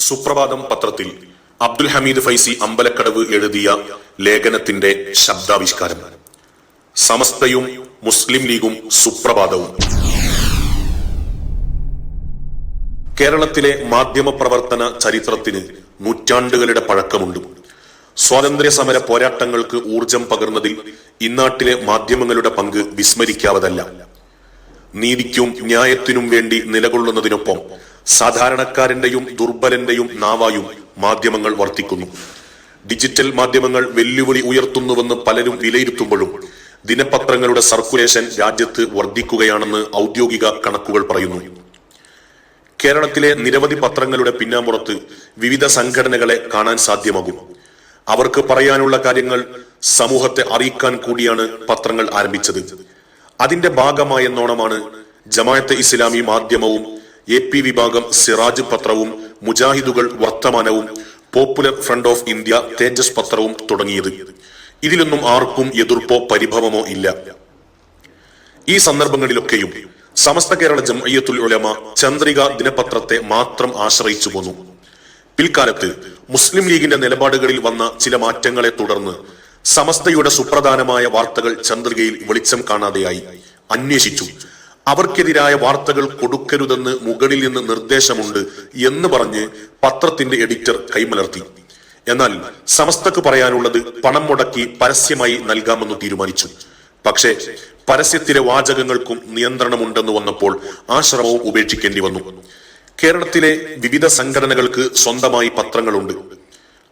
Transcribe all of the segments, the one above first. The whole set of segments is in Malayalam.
സുപ്രഭാതം പത്രത്തിൽ അബ്ദുൽ ഹമീദ് ഫൈസി അമ്പലക്കടവ് എഴുതിയ ലേഖനത്തിന്റെ ശബ്ദാവിഷ്കാരം. സമസ്തയും മുസ്ലിം ലീഗും സുപ്രഭാതവും. കേരളത്തിലെ മാധ്യമ പ്രവർത്തന ചരിത്രത്തിന് നൂറ്റാണ്ടുകളുടെ പഴക്കമുണ്ട്. സ്വാതന്ത്ര്യ സമര പോരാട്ടങ്ങൾക്ക് ഊർജം പകർന്നതിൽ ഇന്നാട്ടിലെ മാധ്യമങ്ങളുടെ പങ്ക് വിസ്മരിക്കാവതല്ല. നീതിക്കും ന്യായത്തിനും വേണ്ടി നിലകൊള്ളുന്നതിനൊപ്പം സാധാരണക്കാരന്റെയും ദുർബലന്റെയും നാവായും മാധ്യമങ്ങൾ വർത്തിക്കുന്നു. ഡിജിറ്റൽ മാധ്യമങ്ങൾ വെല്ലുവിളി ഉയർത്തുന്നുവെന്ന് പലരും വിലയിരുത്തുമ്പോഴും ദിനപത്രങ്ങളുടെ സർക്കുലേഷൻ രാജ്യത്ത് വർദ്ധിക്കുകയാണെന്ന് ഔദ്യോഗിക കണക്കുകൾ പറയുന്നു. കേരളത്തിലെ നിരവധി പത്രങ്ങളുടെ പിന്നാമ്പുറത്ത് വിവിധ സംഘടനകളെ കാണാൻ സാധ്യമാകും. അവർക്ക് പറയാനുള്ള കാര്യങ്ങൾ സമൂഹത്തെ അറിയിക്കാൻ കൂടിയാണ് പത്രങ്ങൾ ആരംഭിച്ചത്. അതിന്റെ ഭാഗമായെന്നോണമാണ് ജമാഅത്തെ ഇസ്ലാമി മാധ്യമവും എ പി വിഭാഗം സിറാജ് പത്രവും മുജാഹിദുകൾ വർത്തമാനവും Popular Front of India Thejas പത്രവും തുടങ്ങിയത്. ഇതിലൊന്നും ആർക്കും എതിർപ്പോ പരിഭവമോ ഇല്ല. ഈ സന്ദർഭങ്ങളിലൊക്കെയും സമസ്ത കേരള ജംഅയ്യത്തുൽ ഉലമ ചന്ദ്രിക ദിനപത്രത്തെ മാത്രം ആശ്രയിച്ചു പോന്നു. പിൽക്കാലത്ത് മുസ്ലിം ലീഗിന്റെ നിലപാടുകളിൽ വന്ന ചില മാറ്റങ്ങളെ തുടർന്ന് സമസ്തയുടെ സുപ്രധാനമായ വാർത്തകൾ ചന്ദ്രികയിൽ വെളിച്ചം കാണാതെയായി. അന്വേഷിച്ചു. അവർക്കെതിരായ വാർത്തകൾ കൊടുക്കരുതെന്ന് മുകളിൽ നിന്ന് നിർദ്ദേശമുണ്ട് എന്ന് പറഞ്ഞ് പത്രത്തിന്റെ എഡിറ്റർ കൈമലർത്തി. എന്നാൽ സമസ്തക്ക് പറയാനുള്ളത് പണം മുടക്കി പരസ്യമായി നൽകാമെന്ന് തീരുമാനിച്ചു. പക്ഷേ പരസ്യത്തിലെ വാചകങ്ങൾക്കും നിയന്ത്രണമുണ്ടെന്ന് വന്നപ്പോൾ ആ ശ്രമവും ഉപേക്ഷിക്കേണ്ടി വന്നു. കേരളത്തിലെ വിവിധ സംഘടനകൾക്ക് സ്വന്തമായി പത്രങ്ങളുണ്ട്.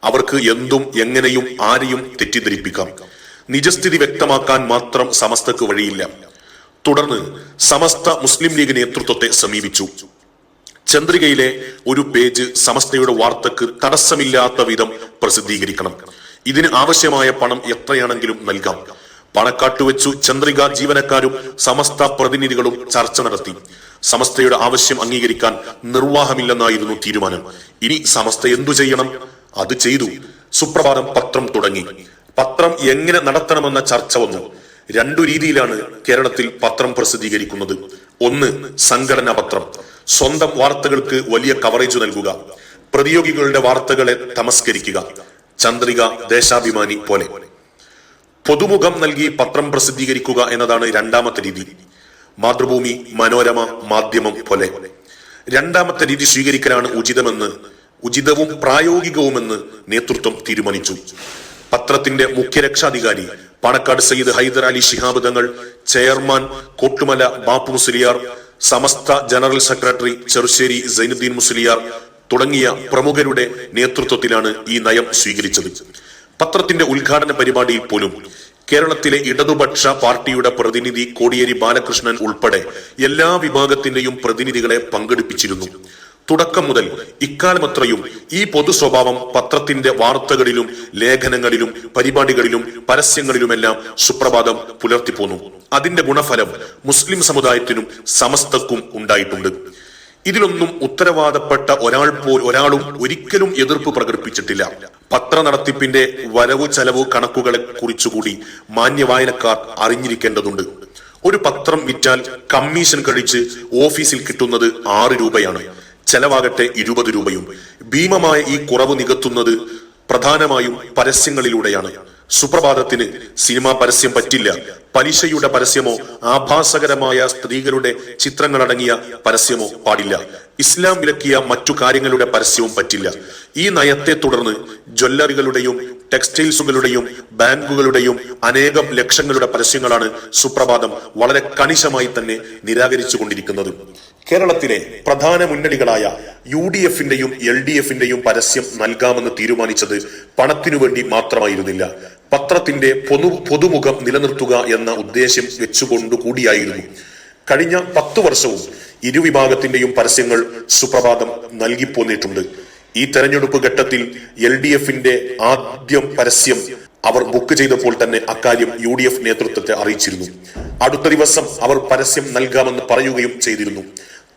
അവർക്ക് എന്തും എങ്ങനെയും ആരെയും തെറ്റിദ്ധരിപ്പിക്കാം. നിജസ്ഥിതി വ്യക്തമാക്കാൻ മാത്രം സമസ്തക്ക് വഴിയില്ല. തുടർന്ന് സമസ്ത മുസ്ലിം ലീഗ് നേതൃത്വത്തെ സമീപിച്ചു. ചന്ദ്രികയിലെ ഒരു പേജ് സമസ്തയുടെ വാർത്തക്ക് തടസ്സമില്ലാത്ത വിധം പ്രസിദ്ധീകരിക്കണം. ഇതിന് ആവശ്യമായ പണം എത്രയാണെങ്കിലും നൽകാം. പണക്കാട്ട് വെച്ചു ചന്ദ്രിക ജീവനക്കാരും സമസ്ത പ്രതിനിധികളും ചർച്ച നടത്തി. സമസ്തയുടെ ആവശ്യം അംഗീകരിക്കാൻ നിർവാഹമില്ലെന്നായിരുന്നു തീരുമാനം. ഇനി സമസ്ത എന്തു ചെയ്യണം? അത് ചെയ്തു. സുപ്രഭാതം പത്രം തുടങ്ങി. പത്രം എങ്ങനെ നടത്തണമെന്ന ചർച്ച വന്നു. രണ്ടു രീതിയിലാണ് കേരളത്തിൽ പത്രം പ്രസിദ്ധീകരിക്കുന്നത്. ഒന്ന് സംഘടനാ പത്രം സ്വന്തം വാർത്തകൾക്ക് വലിയ കവറേജ് നൽകുക. പ്രതിയോഗികളുടെ വാർത്തകളെ തമസ്കരിക്കുക. ചന്ദ്രിക ദേശാഭിമാനി പോലെ. പൊതുമുഖം നൽകി പത്രം പ്രസിദ്ധീകരിക്കുക എന്നതാണ് രണ്ടാമത്തെ രീതി. മാതൃഭൂമി മനോരമ മാധ്യമം പോലെ. രണ്ടാമത്തെ രീതി സ്വീകരിക്കലാണ് ഉചിതമെന്ന് ഉചിതവും പ്രായോഗികവുമെന്ന് നേതൃത്വം തീരുമാനിച്ചു. പത്രത്തിന്റെ മുഖ്യ രക്ഷാധികാരി Panakkad Sayyid Hyder Ali Shihab Thangal chairman Kottumala Bappu Musliyar Samastha general secretary Cherussery Zainuddin Musliyar തുടങ്ങിയ പ്രമുഖരുടെ നേതൃത്വത്തിലാണ് ഈ നയം സ്വീകരിച്ചത്. പത്രത്തിന്റെ ഉദ്ഘാടന പരിപാടിയിൽ പോലും കേരളത്തിലെ ഇടതുപക്ഷ പാർട്ടിയുടെ പ്രതിനിധി കോടിയേരി ബാലകൃഷ്ണൻ ഉൾപ്പെടെ എല്ലാ വിഭാഗത്തിന്റെയും പ്രതിനിധികളെ പങ്കെടുപ്പിച്ചിരുന്നു. തുടക്കം മുതൽ ഇക്കാലമത്രയും ഈ പൊതു സ്വഭാവം പത്രത്തിന്റെ വാർത്തകളിലും ലേഖനങ്ങളിലും പരിപാടികളിലും പരസ്യങ്ങളിലുമെല്ലാം സുപ്രഭാതം പുലർത്തിപ്പോന്നു. അതിന്റെ ഗുണഫലം മുസ്ലിം സമുദായത്തിനും സമസ്തക്കും ഉണ്ടായിട്ടുണ്ട്. ഇതിലൊന്നും ഉത്തരവാദപ്പെട്ട ഒരാൾ പോൽ ഒരാളും ഒരിക്കലും എതിർപ്പ് പ്രകടിപ്പിച്ചിട്ടില്ല. പത്ര നടത്തിപ്പിന്റെ വരവ് ചെലവ് കണക്കുകളെ കുറിച്ചുകൂടി മാന്യ വായനക്കാർ അറിഞ്ഞിരിക്കേണ്ടതുണ്ട്. ഒരു പത്രം വിറ്റാൽ കമ്മീഷൻ കഴിച്ച് ഓഫീസിൽ കിട്ടുന്നത് ആറ് രൂപയാണ്. ചെലവാകട്ടെ ഇരുപത് രൂപയും. ഭീമമായ ഈ കുറവ് നികത്തുന്നത് പ്രധാനമായും പരസ്യങ്ങളിലൂടെയാണ്. സുപ്രഭാതത്തിന് സിനിമാ പരസ്യം പറ്റില്ല. പലിശയുടെ പരസ്യമോ ആഭാസകരമായ സ്ത്രീകളുടെ ചിത്രങ്ങളടങ്ങിയ പരസ്യമോ പാടില്ല. ഇസ്ലാം വിലക്കിയ മറ്റു കാര്യങ്ങളുടെ പരസ്യവും പറ്റില്ല. ഈ നയത്തെ തുടർന്ന് ജ്വല്ലറികളുടെയും ടെക്സ്റ്റൈൽസുകളുടെയും ബാങ്കുകളുടെയും അനേകം ലക്ഷങ്ങളുടെ പരസ്യങ്ങളാണ് സുപ്രഭാതം വളരെ കണിശമായി തന്നെ നിരാകരിച്ചുകൊണ്ടിരിക്കുന്നത്. കേരളത്തിലെ പ്രധാന മുന്നണികളായ യു ഡി എഫിന്റെയും എൽ ഡി എഫിന്റെയും പരസ്യം നൽകാമെന്ന് തീരുമാനിച്ചത് പണത്തിനു വേണ്ടി മാത്രമായിരുന്നില്ല. പത്രത്തിന്റെ പൊതു പൊതുമുഖം നിലനിർത്തുക എന്ന ഉദ്ദേശ്യം വെച്ചുകൊണ്ടു കൂടിയായിരുന്നു. കഴിഞ്ഞ പത്തു വർഷവും ഇരുവിഭാഗത്തിന്റെയും പരസ്യങ്ങൾ സുപ്രഭാതം നൽകിപ്പോന്നിട്ടുണ്ട്. ഈ തെരഞ്ഞെടുപ്പ് ഘട്ടത്തിൽ എൽ ഡി എഫിന്റെ ആദ്യം പരസ്യം അവർ ബുക്ക് ചെയ്തപ്പോൾ തന്നെ അക്കാര്യം യു ഡി എഫ് നേതൃത്വത്തെ അറിയിച്ചിരുന്നു. അടുത്ത ദിവസം അവർ പരസ്യം നൽകാമെന്ന് പറയുകയും ചെയ്തിരുന്നു.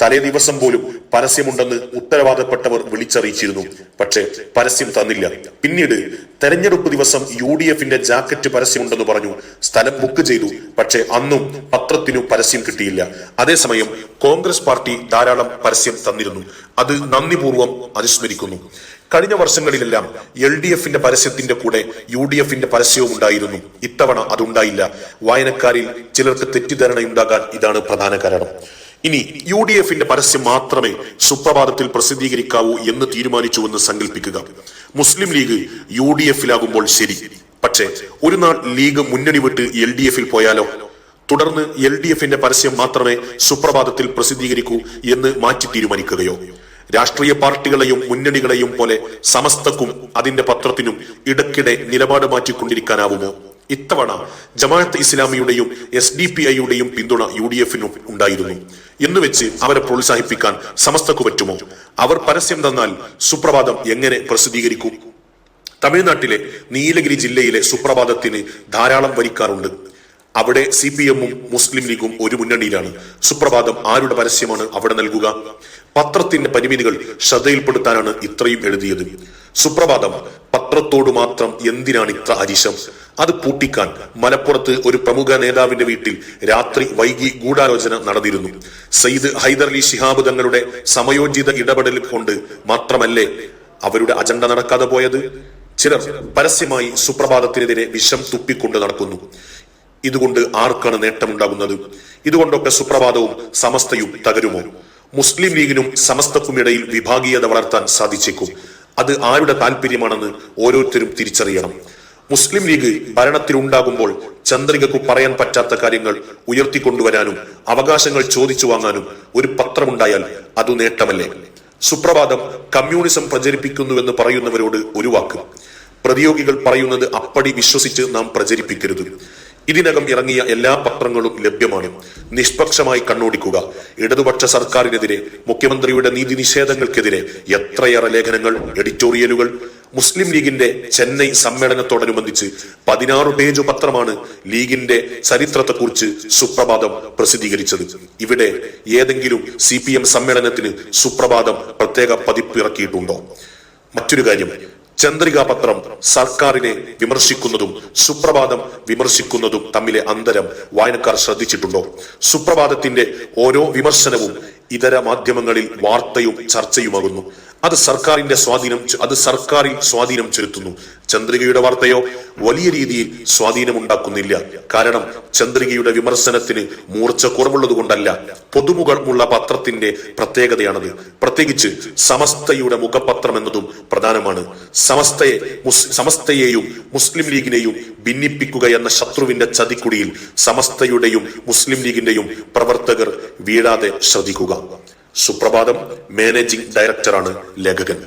തലേ ദിവസം പോലും പരസ്യമുണ്ടെന്ന് ഉത്തരവാദപ്പെട്ടവർ വിളിച്ചറിയിച്ചിരുന്നു. പക്ഷേ പരസ്യം തന്നില്ല. പിന്നീട് തെരഞ്ഞെടുപ്പ് ദിവസം യു ഡി എഫിന്റെ ജാക്കറ്റ് പരസ്യമുണ്ടെന്ന് പറഞ്ഞു. സ്ഥലം ബുക്ക് ചെയ്തു. പക്ഷേ അന്നും പത്രത്തിനു പരസ്യം കിട്ടിയില്ല. അതേസമയം കോൺഗ്രസ് പാർട്ടി ധാരാളം പരസ്യം തന്നിരുന്നു. അത് നന്ദിപൂർവം അനുസ്മരിക്കുന്നു. കഴിഞ്ഞ വർഷങ്ങളിലെല്ലാം എൽ ഡി എഫിന്റെ പരസ്യത്തിന്റെ കൂടെ യു ഡി എഫിന്റെ പരസ്യവും ഉണ്ടായിരുന്നു. ഇത്തവണ അതുണ്ടായില്ല. വായനക്കാരിൽ ചിലർക്ക് തെറ്റിദ്ധാരണയുണ്ടാകാൻ ഇതാണ് പ്രധാന കാരണം. ഇനി യു ഡി എഫിന്റെ പരസ്യം മാത്രമേ സുപ്രഭാതത്തിൽ പ്രസിദ്ധീകരിക്കാവൂ എന്ന് തീരുമാനിച്ചുവെന്ന് സങ്കല്പിക്കുക മുസ്ലിം ലീഗ് യു ഡി എഫിലാകുമ്പോൾ ശരി. പക്ഷേ ഒരു നാൾ ലീഗ് മുന്നണി വിട്ട് എൽ ഡി എഫിൽ പോയാലോ? തുടർന്ന് എൽ ഡി എഫിന്റെ പരസ്യം മാത്രമേ സുപ്രഭാതത്തിൽ പ്രസിദ്ധീകരിക്കൂ എന്ന് മാറ്റി തീരുമാനിക്കുകയോ? രാഷ്ട്രീയ പാർട്ടികളെയും മുന്നണികളെയും പോലെ സമസ്തക്കും അതിന്റെ പത്രത്തിനും ഇടയ്ക്കിടെ നിലപാട് മാറ്റിക്കൊണ്ടിരിക്കാനാവുമോ? ഇത്തവണ ജമാഅത്ത് ഇസ്ലാമിയുടെയും എസ് ഡി പി ഐയുടെയും പിന്തുണ യു ഡി എഫിനും ഉണ്ടായിരുന്നു. എന്ന് വെച്ച് അവരെ പ്രോത്സാഹിപ്പിക്കാൻ സമസ്തക്കു പറ്റുമോ? അവർ പരസ്യം തന്നാൽ സുപ്രഭാതം എങ്ങനെ പ്രസിദ്ധീകരിക്കും? തമിഴ്നാട്ടിലെ നീലഗിരി ജില്ലയിലെ സുപ്രഭാതത്തിന് ധാരാളം വരിക്കാറുണ്ട് അവിടെ സി പി എമ്മും മുസ്ലിം ലീഗും ഒരു മുന്നണിയിലാണ്. സുപ്രഭാതം ആരുടെ പരസ്യമാണ് അവിടെ നൽകുക? പത്രത്തിന്റെ പരിമിതികൾ ശ്രദ്ധയിൽപ്പെടുത്താനാണ് ഇത്രയും എഴുതിയത്. സുപ്രഭാതം പത്രത്തോട് മാത്രം എന്തിനാണ് ഇത്ര അരിശം? അത് പൂട്ടിക്കാൻ മലപ്പുറത്ത് ഒരു പ്രമുഖ നേതാവിന്റെ വീട്ടിൽ രാത്രി വൈകി ഗൂഢാലോചന നടന്നിരുന്നു. സയ്യിദ് ഹൈദർലി ശിഹാബ് തങ്ങളുടെ സമയോചിത ഇടപെടൽ കൊണ്ട് മാത്രമല്ലേ അവരുടെ അജണ്ട നടക്കാതെ പോയത്? ചിലർ പരസ്യമായി സുപ്രഭാതത്തിനെതിരെ വിഷം തുപ്പിക്കൊണ്ട് നടക്കുന്നു. ഇതുകൊണ്ട് ആർക്കാണ് നേട്ടമുണ്ടാകുന്നത്? ഇതുകൊണ്ടൊക്കെ സുപ്രഭാതവും സമസ്തയും തകരുമോ? മുസ്ലിം ലീഗിനും സമസ്തക്കുമിടയിൽ വിഭാഗീയത വളർത്താൻ സാധിച്ചേക്കും. അത് ആരുടെ താല്പര്യമാണെന്ന് ഓരോരുത്തരും തിരിച്ചറിയണം. മുസ്ലിം ലീഗ് ഭരണത്തിലുണ്ടാകുമ്പോൾ ചന്ദ്രികക്കു പറയാൻ പറ്റാത്ത കാര്യങ്ങൾ ഉയർത്തിക്കൊണ്ടുവരാനും അവകാശങ്ങൾ ചോദിച്ചു വാങ്ങാനും ഒരു പത്രമുണ്ടായാൽ അത് നേട്ടമല്ലേ? സുപ്രഭാതം കമ്മ്യൂണിസം പ്രചരിപ്പിക്കുന്നുവെന്ന് പറയുന്നവരോട് ഒരു വാക്ക്. പ്രതിയോഗികൾ പറയുന്നത് അപ്പടി വിശ്വസിച്ച് നാം പ്രചരിപ്പിക്കരുത്. ഇതിനകം ഇറങ്ങിയ എല്ലാ പത്രങ്ങളും ലഭ്യമാണ്. നിഷ്പക്ഷമായി കണ്ണോടിക്കുക. ഇടതുപക്ഷ സർക്കാരിനെതിരെ മുഖ്യമന്ത്രിയുടെ നീതി നിഷേധങ്ങൾക്കെതിരെ എത്രയേറെ ലേഖനങ്ങൾ എഡിറ്റോറിയലുകൾ മുസ്ലിം ലീഗിന്റെ ചെന്നൈ സമ്മേളനത്തോടനുബന്ധിച്ച് പതിനാറ് പേജ് പത്രമാണ് ലീഗിന്റെ ചരിത്രത്തെക്കുറിച്ച് സുപ്രഭാതം പ്രസിദ്ധീകരിച്ചത്. ഇവിടെ ഏതെങ്കിലും സി സമ്മേളനത്തിന് സുപ്രഭാതം പ്രത്യേക പതിപ്പ് ഇറക്കിയിട്ടുണ്ടോ? മറ്റൊരു കാര്യം ചന്ദ്രിക പത്രം സർക്കാരിനെ വിമർശിക്കുന്നതും സുപ്രഭാതം വിമർശിക്കുന്നതും തമ്മിലെ അന്തരം വായനക്കാർ ശ്രദ്ധിച്ചിട്ടുണ്ടോ? സുപ്രഭാതത്തിന്റെ ഓരോ വിമർശനവും ഇതര മാധ്യമങ്ങളിൽ വാർത്തയും ചർച്ചയുമാകുന്നു. അത് സർക്കാരിന്റെ സ്വാധീനം അത് സർക്കാരിൽ സ്വാധീനം ചെലുത്തുന്നു. ചന്ദ്രികയുടെ വാർത്തയോ വലിയ രീതിയിൽ സ്വാധീനമുണ്ടാക്കുന്നില്ല. കാരണം ചന്ദ്രികയുടെ വിമർശനത്തിന് മൂർച്ച കുറവുള്ളത് കൊണ്ടല്ല പൊതുമുഖമുള്ള പത്രത്തിന്റെ പ്രത്യേകതയാണത്. പ്രത്യേകിച്ച് സമസ്തയുടെ മുഖപത്രം എന്നതും പ്രധാനമാണ്. സമസ്തയെ സമസ്തയെയും മുസ്ലിം ലീഗിനെയും ഭിന്നിപ്പിക്കുക എന്ന ശത്രുവിന്റെ ചതിക്കുടിയിൽ സമസ്തയുടെയും മുസ്ലിം ലീഗിന്റെയും പ്രവർത്തകർ വീഴാതെ ശ്രദ്ധിക്കുക. സുപ്രഭാതം മാനേജിംഗ് ഡയറക്ടറാണ് ലേഖകൻ.